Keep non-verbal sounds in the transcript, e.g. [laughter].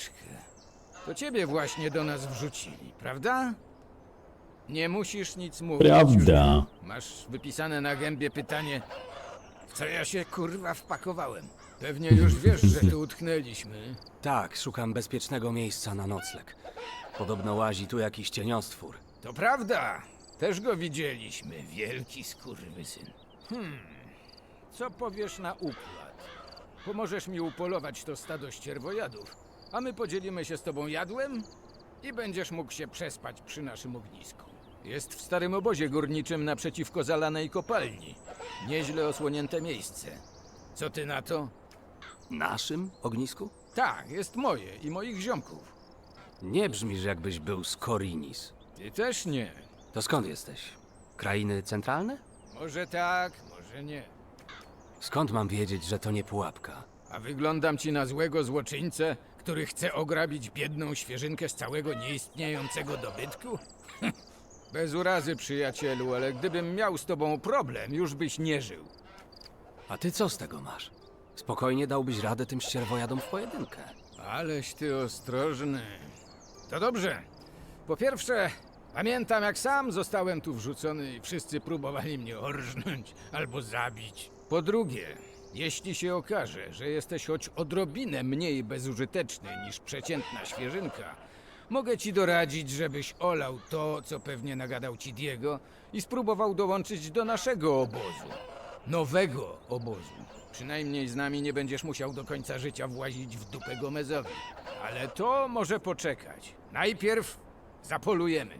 chwileczkę. To ciebie właśnie do nas wrzucili, prawda? Nie musisz nic mówić. Prawda. Już masz wypisane na gębie pytanie, w co ja się kurwa wpakowałem. Pewnie już wiesz, że tu utknęliśmy. Tak, szukam bezpiecznego miejsca na nocleg. Podobno łazi tu jakiś cieniostwór. To prawda. Też go widzieliśmy. Wielki skurwysyn. Hmm. Co powiesz na układ? Pomożesz mi upolować to stado ścierwojadów, a my podzielimy się z tobą jadłem i będziesz mógł się przespać przy naszym ognisku. Jest w starym obozie górniczym naprzeciwko zalanej kopalni. Nieźle osłonięte miejsce. Co ty na to? Naszym ognisku? Tak, jest moje i moich ziomków. Nie brzmisz, jakbyś był z Korinis. Ty też nie. To skąd jesteś? Krainy centralne? Może tak, może nie. Skąd mam wiedzieć, że to nie pułapka? A wyglądam ci na złego złoczyńcę, który chce ograbić biedną świeżynkę z całego nieistniejącego dobytku? [laughs] Bez urazy, przyjacielu, ale gdybym miał z tobą problem, już byś nie żył. A ty co z tego masz? Spokojnie dałbyś radę tym ścierwojadom w pojedynkę. Aleś ty ostrożny. To dobrze. Po pierwsze, pamiętam jak sam zostałem tu wrzucony i wszyscy próbowali mnie orżnąć albo zabić. Po drugie, jeśli się okaże, że jesteś choć odrobinę mniej bezużyteczny niż przeciętna świeżynka, mogę ci doradzić, żebyś olał to, co pewnie nagadał ci Diego i spróbował dołączyć do naszego obozu. Nowego obozu. Przynajmniej z nami nie będziesz musiał do końca życia włazić w dupę Gomezowi. Ale to może poczekać. Najpierw zapolujemy.